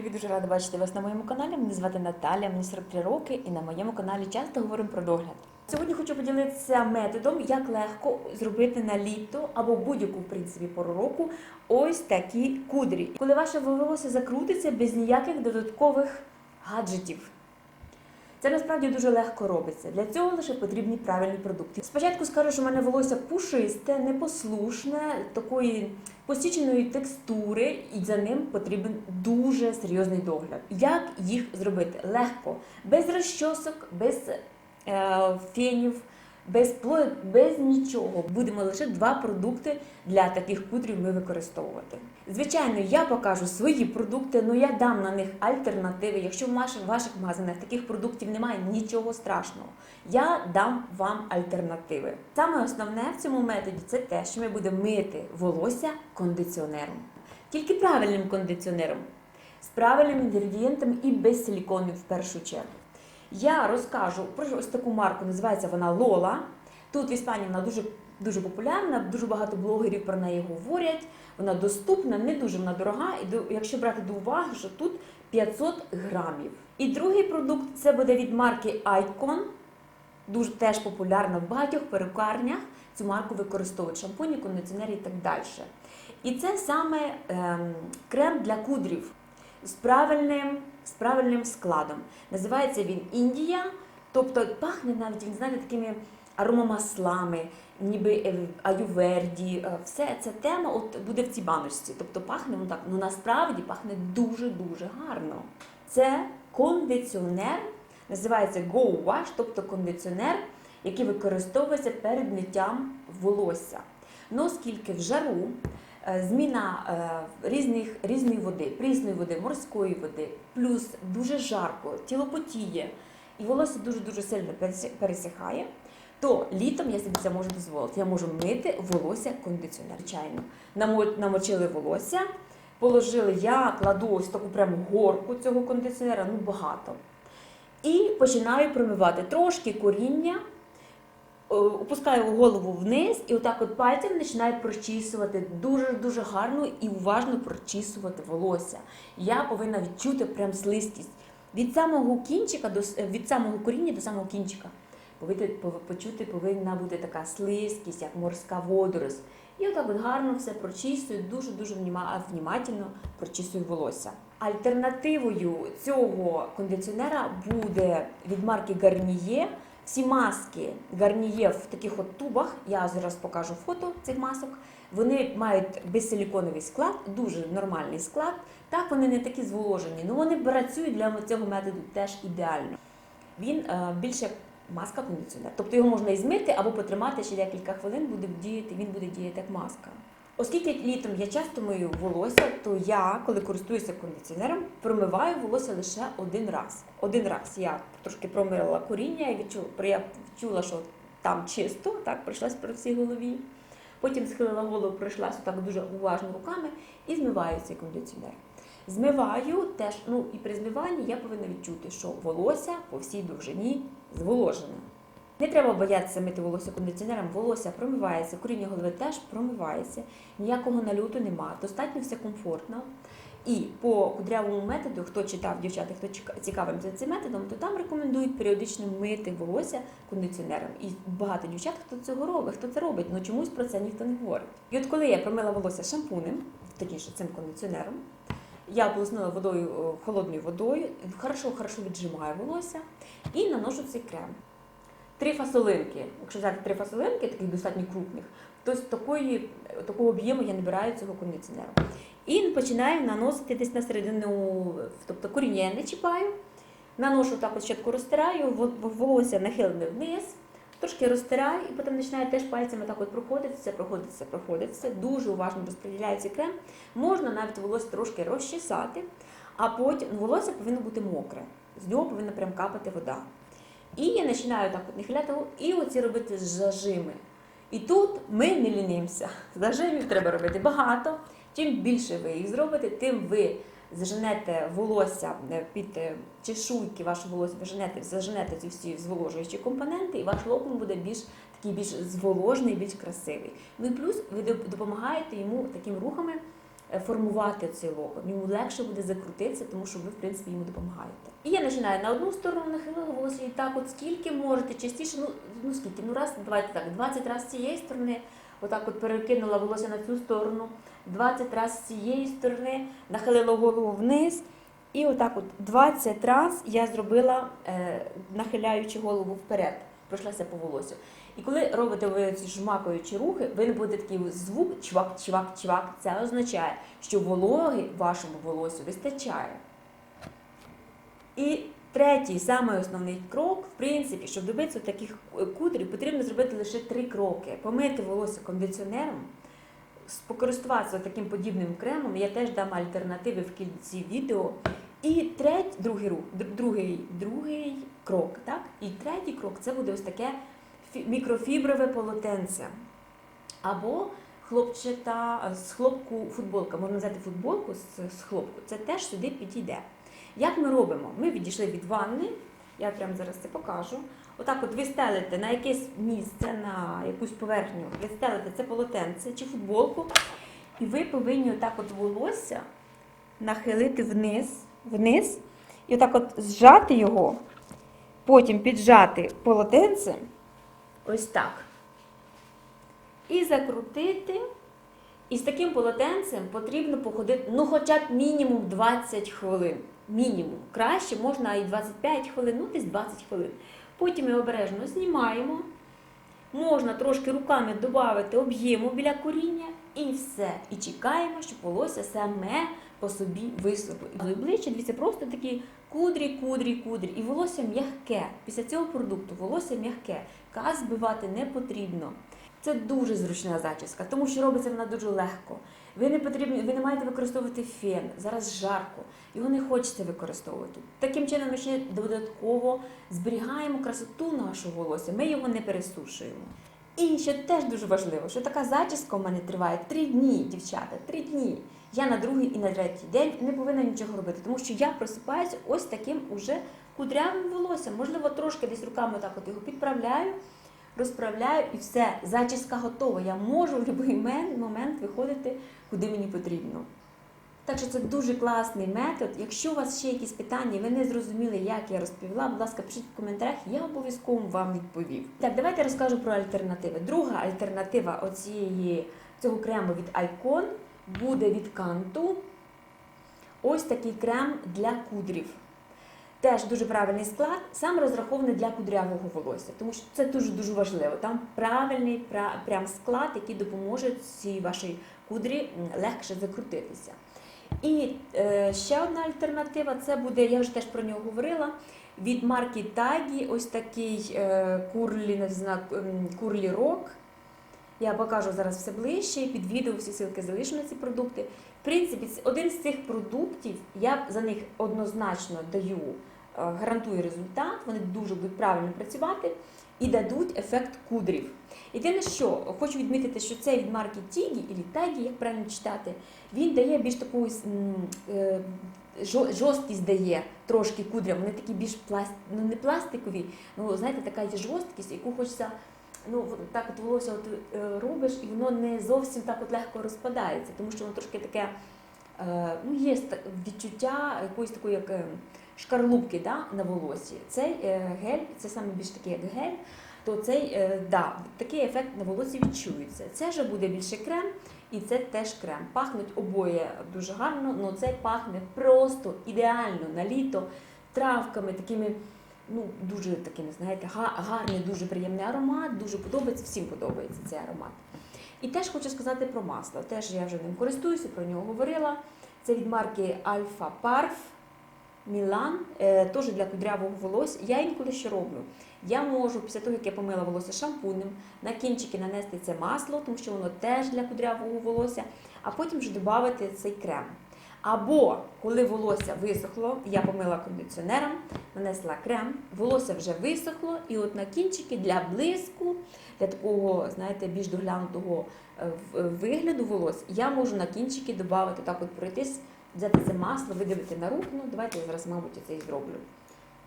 привіт! Дуже рада бачити вас на моєму каналі. Мене звати Наталя, мені 43 роки, і на моєму каналі часто говоримо про догляд. Сьогодні хочу поділитися методом, як легко зробити на літо або будь-яку в принципі пору року ось такі кудрі. Коли ваше волосся закрутиться без ніяких додаткових гаджетів. Це насправді дуже легко робиться. Для цього лише потрібні правильні продукти. Спочатку скажу, що в мене волосся пушисте, непослушне, такої посіченої текстури, і за ним потрібен дуже серйозний догляд. Як їх зробити? Легко, без розчосок, без е, фенів, без плою, без нічого. Будемо лише два продукти для таких кудрів ми використовувати. Звичайно, я покажу свої продукти, але я дам на них альтернативи. Якщо в ваших, магазинах таких продуктів немає, нічого страшного. Я дам вам альтернативи. Саме основне в цьому методі це те, що ми будемо мити волосся кондиціонером. Тільки правильним кондиціонером, з правильними інгредієнтами і без силіконів в першу чергу. Я розкажу про ось таку марку, називається вона Лола. Тут в Іспанії вона дуже, дуже популярна, дуже багато блогерів про неї говорять. Вона доступна, не дуже вона дорога. І якщо брати до уваги, що тут 500 грамів. І другий продукт це буде від марки Icon. Дуже теж популярна в багатьох перукарнях. Цю марку використовують шампуні, кондиціонери і так далі. І це саме ем, крем для кудрів з правильним, з правильним складом. Називається він Індія, тобто пахне навіть, він знаєте, такими аромамаслами, ніби е, аюверді. Е, Все ця тема от буде в цій баночці. Тобто пахне ну так, ну насправді пахне дуже-дуже гарно. Це кондиціонер, називається Go Wash, тобто кондиціонер, який використовується перед миттям волосся. Ну, оскільки в жару зміна е, різних, різної води, прісної води, морської води, плюс дуже жарко, тіло потіє, і волосся дуже-дуже сильно пересихає, то літом я собі це можу дозволити. Я можу мити волосся кондиціонер. Звичайно, намочили волосся, положили, я кладу ось таку прям горку цього кондиціонера, ну багато. І починаю промивати трошки коріння, е, опускаю голову вниз і отак от пальцем починаю прочісувати дуже-дуже гарно і уважно прочісувати волосся. Я повинна відчути прям слизькість. Від самого кінчика до е, від самого коріння до самого кінчика. Повинна, пов- почути повинна бути така слизькість, як морська водорось. І отак от гарно все прочісую, дуже-дуже внімательно прочісую волосся. Альтернативою цього кондиціонера буде від марки Garnier. Всі маски Garnier в таких от тубах, я зараз покажу фото цих масок. Вони мають безсиліконовий склад, дуже нормальний склад. Так, вони не такі зволожені, але вони працюють для цього методу теж ідеально. Він е, більше як маска кондиціонер. Тобто його можна і змити або потримати ще декілька хвилин, буде діяти, він буде діяти як маска. Оскільки літом я часто мию волосся, то я, коли користуюся кондиціонером, промиваю волосся лише один раз. Один раз я трошки промила коріння і відчула, я відчула, що там чисто, так пройшлась по всій голові. Потім схилила голову, пройшлася так дуже уважно руками і змиваю цей кондиціонер. Змиваю теж, ну і при змиванні я повинна відчути, що волосся по всій довжині зволожене. Не треба боятися мити волосся кондиціонером, волосся промивається, коріння голови теж промивається, ніякого нальоту нема, достатньо все комфортно. І по кудрявому методу, хто читав дівчата, хто цікавиться цим методом, то там рекомендують періодично мити волосся кондиціонером. І багато дівчат, хто цього робить, хто це робить, але чомусь про це ніхто не говорить. І от коли я промила волосся шампунем, точніше цим кондиціонером, я ополоснула водою, холодною водою, хорошо, хорошо віджимаю волосся і наношу цей крем. Три фасолинки. Якщо взяти три фасолинки, таких достатньо крупних, то з такої, такого об'єму я набираю цього кондиціонеру. І починаю наносити десь на середину, тобто коріння я не чіпаю. Наношу так от розтираю, во- во- волосся нахилене вниз, трошки розтираю і потім починаю теж пальцями так от проходитися, проходитися, проходитися. Дуже уважно розподіляю цей крем. Можна навіть волосся трошки розчесати, а потім волосся повинно бути мокре. З нього повинна прям капати вода. І я починаю так от нахиляти і оці робити зажими. І тут ми не лінимося. Зажимів треба робити багато. Чим більше ви їх зробите, тим ви заженете волосся е, під е, чешуйки вашого волосся, заженете, заженете ці всі зволожуючі компоненти, і ваш локон буде більш такий більш зволожений, більш красивий. Ну і плюс ви допомагаєте йому такими рухами формувати цей локон. Йому легше буде закрутитися, тому що ви, в принципі, йому допомагаєте. І я починаю на одну сторону нахилила волосся і так, от скільки можете, частіше, ну, ну скільки, ну раз, давайте так, 20 разів з цієї сторони, отак от перекинула волосся на цю сторону, 20 разів з цієї сторони, нахилила голову вниз. І отак от 20 разів я зробила, е, нахиляючи голову вперед, пройшлася по волосю. І коли робите ви ці жмакаючі рухи, ви не буде такий звук чвак, чвак, чвак. Це означає, що вологи вашому волосю вистачає. І третій, самий основний крок, в принципі, щоб добитися таких кудрів, потрібно зробити лише три кроки: помити волосся кондиціонером, с- покористуватися таким подібним кремом. Я теж дам альтернативи в кінці відео. І третій, другий другий, другий крок, так? І третій крок це буде ось таке мікрофіброве полотенце. Або хлопчата з хлопку футболка. Можна взяти футболку з, хлопку. Це теж сюди підійде. Як ми робимо? Ми відійшли від ванни, я прямо зараз це покажу. Отак от ви стелите на якесь місце, на якусь поверхню, ви стелите це полотенце чи футболку, і ви повинні отак от волосся нахилити вниз, вниз, і отак от зжати його, потім піджати полотенце, ось так. І закрутити. І з таким полотенцем потрібно походити, ну, хоча б мінімум 20 хвилин. Мінімум. Краще можна і 25 хвилин, ну десь 20 хвилин. Потім ми обережно знімаємо. Можна трошки руками додати об'єму біля коріння і все. І чекаємо, щоб волосся саме по собі висохло. І ближче, дивіться, просто такі кудрі, кудрі, кудрі. І волосся м'яке. Після цього продукту волосся м'яке. Каз збивати не потрібно. Це дуже зручна зачіска, тому що робиться вона дуже легко. Ви не потрібні, ви не маєте використовувати фен. Зараз жарко, його не хочеться використовувати. Таким чином ми ще додатково зберігаємо красоту нашого волосся, ми його не пересушуємо. І що теж дуже важливо, що така зачіска у мене триває три дні, дівчата, три дні. Я на другий і на третій день не повинна нічого робити, тому що я просипаюся ось таким уже кудрявим волоссям. Можливо, трошки десь руками так от його підправляю розправляю і все, зачіска готова. Я можу в будь-який момент виходити, куди мені потрібно. Так що це дуже класний метод. Якщо у вас ще якісь питання, ви не зрозуміли, як я розповіла, будь ласка, пишіть в коментарях, я обов'язково вам відповів. Так, давайте розкажу про альтернативи. Друга альтернатива оцієї, цього крему від Icon буде від Канту. Ось такий крем для кудрів. Теж дуже правильний склад, сам розрахований для кудрявого волосся, тому що це дуже дуже важливо. Там правильний прям склад, який допоможе цій вашій кудрі легше закрутитися. І е, ще одна альтернатива це буде, я вже теж про нього говорила. Від марки Тагі, ось такий е, курлі, не знаю, курлі рок. Я покажу зараз все ближче, під відео всі ссылки залишу на ці продукти. В принципі, один з цих продуктів я за них однозначно даю, е, гарантую результат. Вони дуже будуть правильно працювати і дадуть ефект кудрів. Єдине, що хочу відмітити, що цей від марки Тігі, і Тагі, як правильно читати, він дає більш таку е, жорсткість дає трошки кудрям. Вони такі більш пласт... ну, не пластикові, ну знаєте, така є жорсткість, яку хочеться ну, так от волосся от, е, робиш, і воно не зовсім так от легко розпадається, тому що воно трошки таке, е, ну, є відчуття якоїсь такої як е, шкарлупки да, на волосі. Цей гель, це саме більш такий як гель, то цей, да, такий ефект на волосі відчується. Це вже буде більше крем, і це теж крем. Пахнуть обоє дуже гарно, але це пахне просто ідеально на літо травками, такими ну, дуже такими, знаєте, гарний, дуже приємний аромат, дуже подобається, всім подобається цей аромат. І теж хочу сказати про масло. Теж я вже ним користуюся, про нього говорила. Це від марки Alpha Parf Milan, е, теж для кудрявого волосся. Я інколи що роблю. Я можу після того, як я помила волосся шампунем, на кінчики нанести це масло, тому що воно теж для кудрявого волосся, а потім вже додати цей крем. Або коли волосся висохло, я помила кондиціонером, нанесла крем, волосся вже висохло, і от на кінчики для блиску, для такого, знаєте, більш доглянутого е, вигляду волосся, я можу на кінчики додати, так от пройтись, взяти це масло, видавити на руку. Ну, давайте я зараз, мабуть, це і зроблю.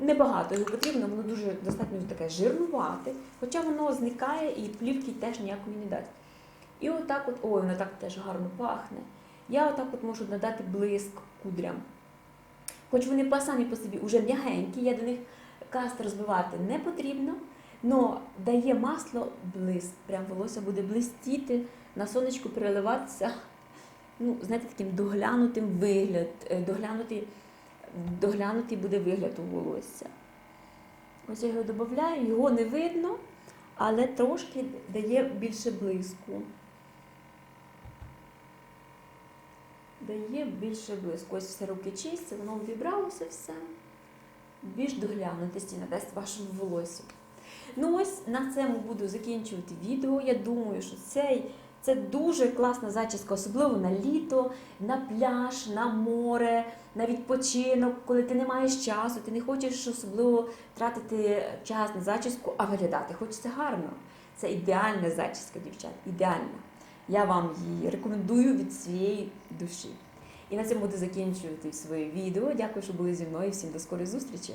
Небагато його потрібно, воно дуже достатньо таке жирнувате, хоча воно зникає і плівки теж ніякої не дасть. І отак от, ой, воно так теж гарно пахне. Я отак от можу надати блиск кудрям. Хоч вони самі по собі вже м'ягенькі, я до них каст розбивати не потрібно, але дає масло блиск. Прям волосся буде блистіти, на сонечку переливатися. Ну, знаєте, таким доглянутим вигляд, е, доглянутий, доглянутий буде вигляд у волосся. Ось я його додаю, його не видно, але трошки дає більше блиску. Дає більше блиску. Ось все руки чисті, воно обібралося все. Більш доглянутості надасть вашому волосю. Ну ось на цьому буду закінчувати відео. Я думаю, що цей, це дуже класна зачіска, особливо на літо, на пляж, на море, на відпочинок, коли ти не маєш часу, ти не хочеш особливо тратити час на зачіску, а виглядати хочеться гарно. Це ідеальна зачіска, дівчат, ідеальна. Я вам її рекомендую від своєї душі. І на цьому буду закінчувати своє відео. Дякую, що були зі мною. Всім до скорої зустрічі!